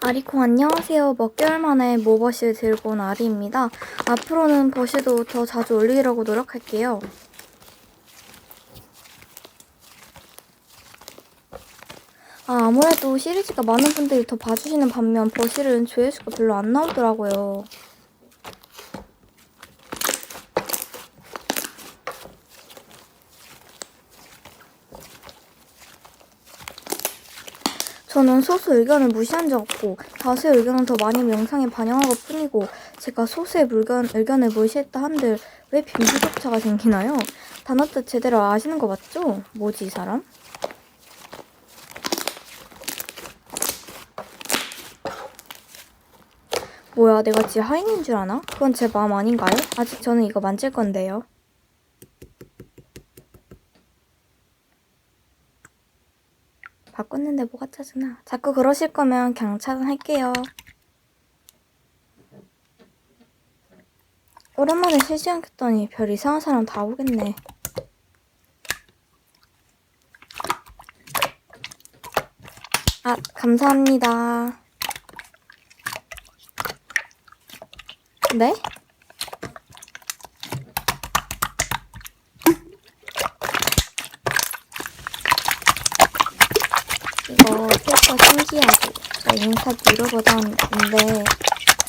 아리콩 안녕하세요. 몇 개월 만에 모버실 들고 온 아리입니다. 앞으로는 버실도 더 자주 올리려고 노력할게요. 아, 아무래도 시리즈가 많은 분들이 더 봐주시는 반면 버실은 조회수가 별로 안 나오더라고요. 저는 소수 의견을 무시한 적 없고 다수의 의견을 더 많이 영상에 반영한 것 뿐이고 제가 소수의 물견, 의견을 무시했다 한들 왜 빈부격차가 생기나요? 단어 뜻 제대로 아시는 거 맞죠? 뭐지 이 사람? 뭐야 내가 지 하인인 줄 아나? 그건 제 마음 아닌가요? 아직 저는 이거 만질 건데요. 바꿨는데 뭐가 짜증나. 자꾸 그러실 거면 차단할게요. 오랜만에 실시간 켰더니 별 이상한 사람 다 오겠네. 아, 감사합니다. 네? 이거 페이퍼 신기하고 저 인스타 유료 버전인데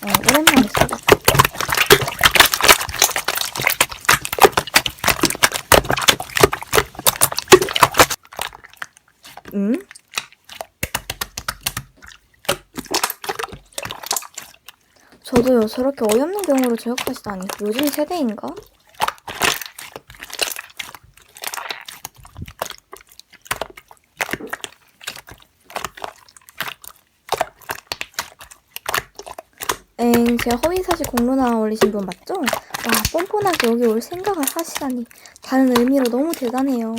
어, 오랜만에 써봤어. 응? 저도요 저렇게 어이없는 경우로 저격하시다니 요즘 세대인가? 엥, 제 허위사실 공로나 올리신 분 맞죠? 와, 뻔뻔하게 여기 올 생각을 하시다니 다른 의미로 너무 대단해요.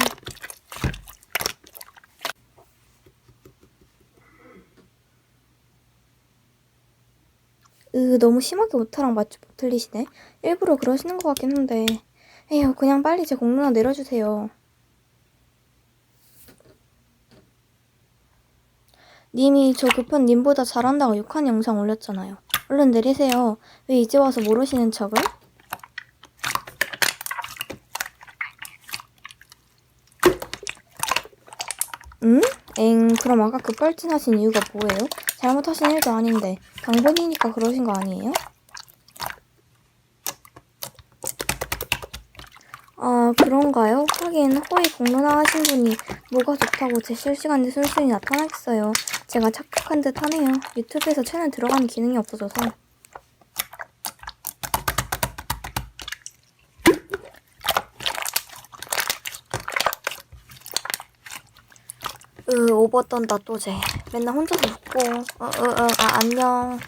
으, 너무 심하게 오타랑 맞추 못 틀리시네. 일부러 그러시는 것 같긴 한데. 에휴, 그냥 빨리 제 공로나 내려주세요. 님이 저 급한 님보다 잘한다고 욕한 영상 올렸잖아요. 얼른 내리세요. 왜 이제 와서 모르시는 척을? 응? 엥, 그럼 아까 급발진하신 이유가 뭐예요? 잘못하신 일도 아닌데 당번이니까 그러신 거 아니에요? 아 그런가요? 하긴 허위 공론화 하신 분이 뭐가 좋다고 제 실시간에 순순히 나타나겠어요. 제가 착각한 듯 하네요. 유튜브에서 채널 들어가는 기능이 없어져서. 으 오버 떤다 또 쟤 맨날 혼자서 웃고 어 어 어 아 안녕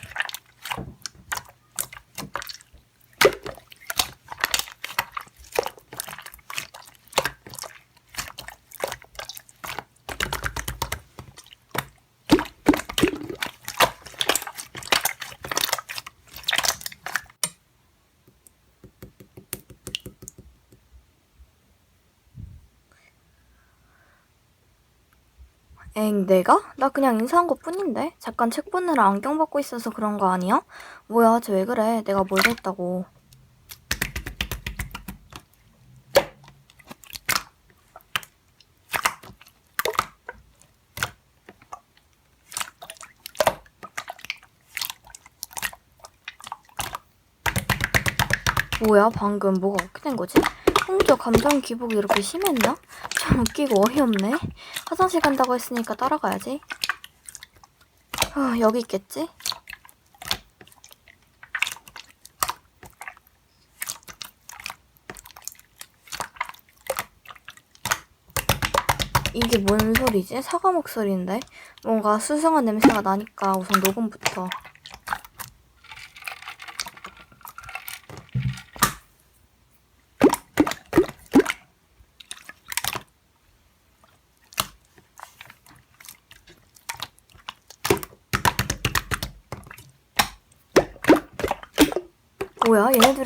엥, 내가? 나 그냥 인사한 것 뿐인데? 잠깐 책 보느라 안경 벗고 있어서 그런 거 아니야? 뭐야, 쟤 왜 그래? 내가 뭘 했다고. 뭐야, 방금 뭐가 어떻게 된 거지? 홍조 감정 기복이 이렇게 심했나? 참 웃기고 어이없네. 화장실 간다고 했으니까 따라가야지. 아, 여기 있겠지? 이게 뭔 소리지? 사과 목소리인데? 뭔가 수승한 냄새가 나니까 우선 녹음부터.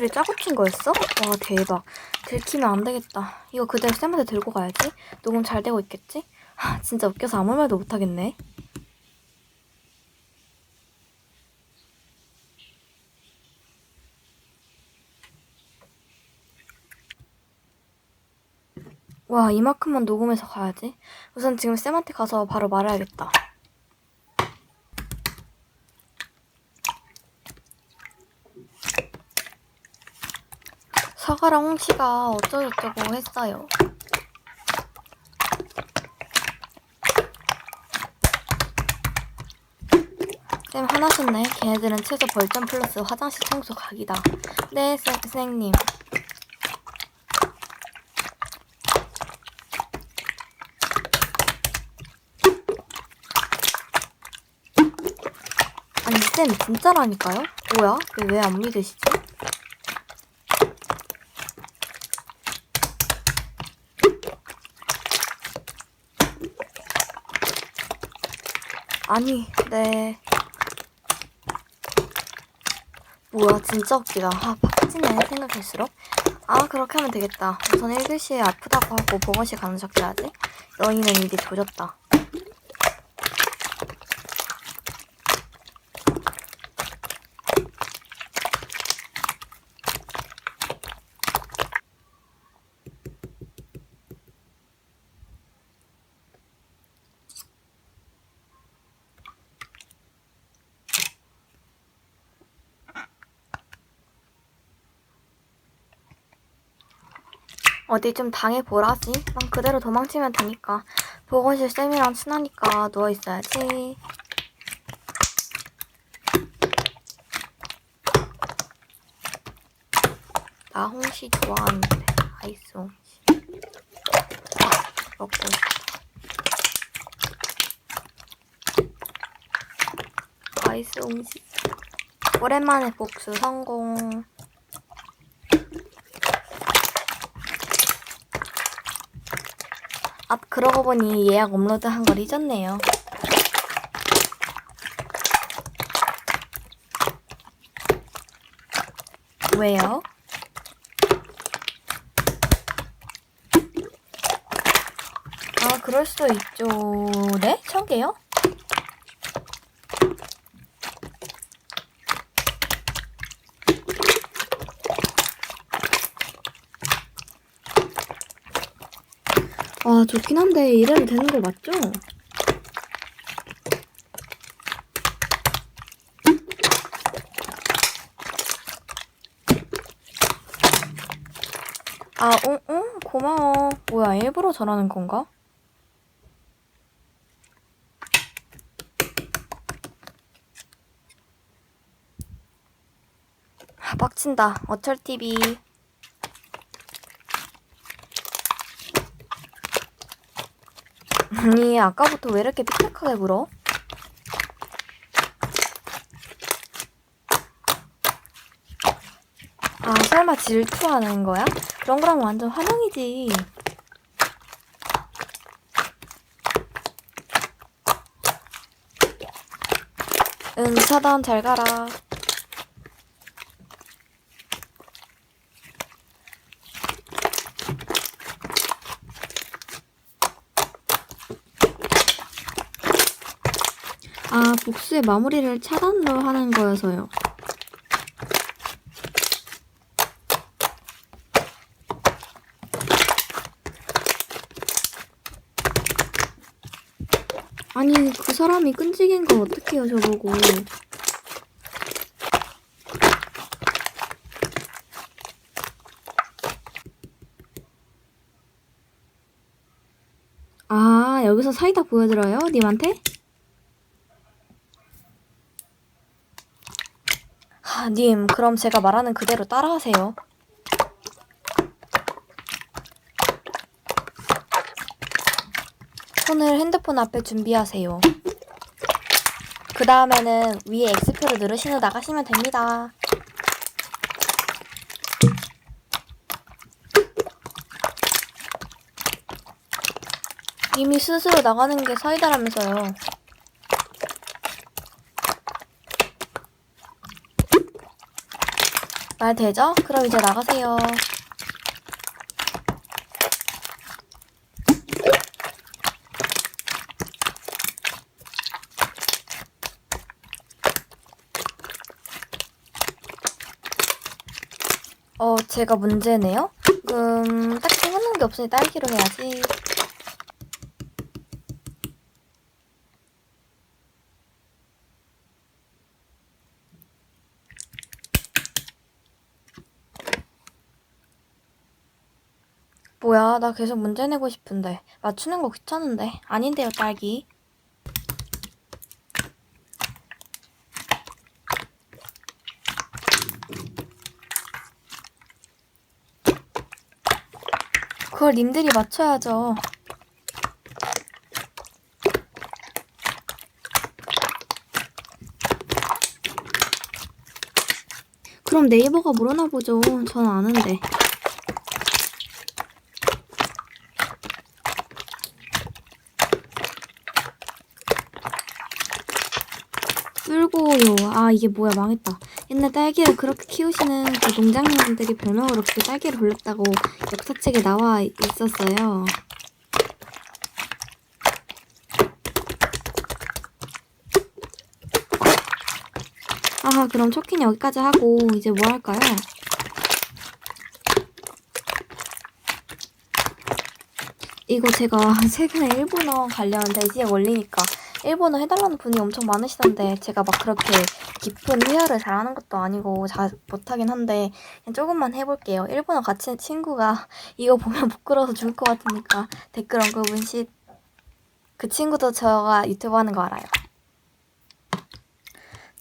이게 짜고 핀 거였어? 와 대박. 들키면 안 되겠다. 이거 그대로 쌤한테 들고 가야지. 녹음 잘 되고 있겠지? 하, 진짜 웃겨서 아무 말도 못하겠네. 와 이만큼만 녹음해서 가야지. 우선 지금 쌤한테 가서 바로 말해야겠다. 사과랑 홍시가 어쩌고저쩌고 했어요. 쌤 화나셨네. 걔네들은 최소 벌점 플러스 화장실 청소 각이다. 네, 쌤, 선생님. 아니, 쌤 진짜라니까요? 뭐야? 왜 안 믿으시지? 아니, 네. 뭐야, 진짜 웃기다. 아, 팍치네, 생각할수록. 아, 그렇게 하면 되겠다. 우선 1교시에 아프다고 하고 보건실 가는 척 해야지. 너희는 이제 조졌다. 어디 좀 당해보라지. 난 그대로 도망치면 되니까. 보건실 쌤이랑 친하니까 누워있어야지. 나 홍시 좋아하는데. 아이스 홍시. 아, 먹고 싶다. 아이스 홍시. 오랜만에 복수 성공. 아, 그러고 보니 예약 업로드 한 걸 잊었네요. 왜요? 아, 그럴 수도 있죠. 네? 천 개요? 아, 좋긴 한데 이래도 되는 거 맞죠? 아, 응, 응, 고마워. 뭐야, 일부러 저러는 건가? 아, 빡친다. 어쩔TV. 아니, 아까부터 왜 이렇게 삐딱하게 굴어? 아, 설마 질투하는 거야? 그런 거라면 완전 환영이지. 응, 차단 잘 가라. 아, 복수의 마무리를 차단으로 하는 거여서요. 아니, 그 사람이 끈질긴 걸 어떡해요, 저보고. 아, 여기서 사이다 보여드려요? 님한테? 하, 님, 그럼 제가 말하는 그대로 따라하세요. 손을 핸드폰 앞에 준비하세요. 그 다음에는 위에 X표를 누르신 후 나가시면 됩니다. 이미 스스로 나가는 게 사이다라면서요. 말 되죠? 그럼 이제 나가세요. 어, 제가 문제네요? 음, 딱히 하는 게 없으니 딸기로 해야지. 뭐야, 나 계속 문제 내고 싶은데. 맞추는 거 귀찮은데. 아닌데요, 딸기. 그걸 님들이 맞춰야죠. 그럼 네이버가 물어나 보죠. 전 아는데. 뿔고요. 아 이게 뭐야 망했다. 옛날 딸기를 그렇게 키우시는 그 농장님들이 별명으로 그 딸기를 불렀다고 역사책에 나와 있었어요. 아하 그럼 초키는 여기까지 하고 이제 뭐 할까요? 이거 제가 최근에 일본어 관련 대지에 올리니까 일본어 해달라는 분이 엄청 많으시던데 제가 막 그렇게 깊은 회화를 잘하는 것도 아니고 잘 못하긴 한데 그냥 조금만 해볼게요. 일본어 같이 친구가 이거 보면 부끄러워서 죽을 것 같으니까 댓글 언급 은시 그 친구도 저가 유튜브 하는 거 알아요.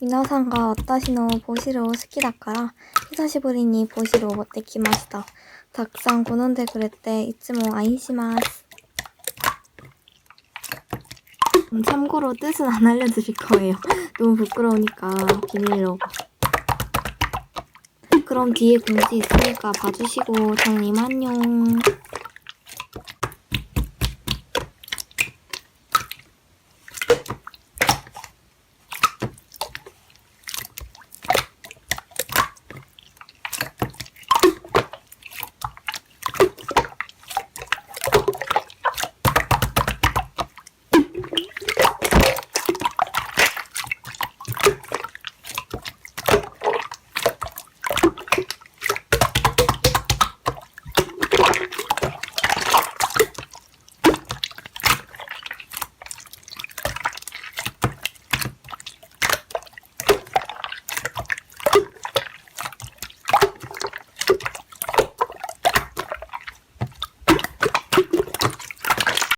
미나상가 와타시노 보시로 스키다카라 히사시부리니 보시로 데키마시다. 닭상 고는데 그랬대 잊지 마 아이시마스. 음, 참고로 뜻은 안 알려드릴 거예요. 너무 부끄러우니까 비밀로. 그럼 뒤에 공지 있으니까 봐주시고, 장님 안녕.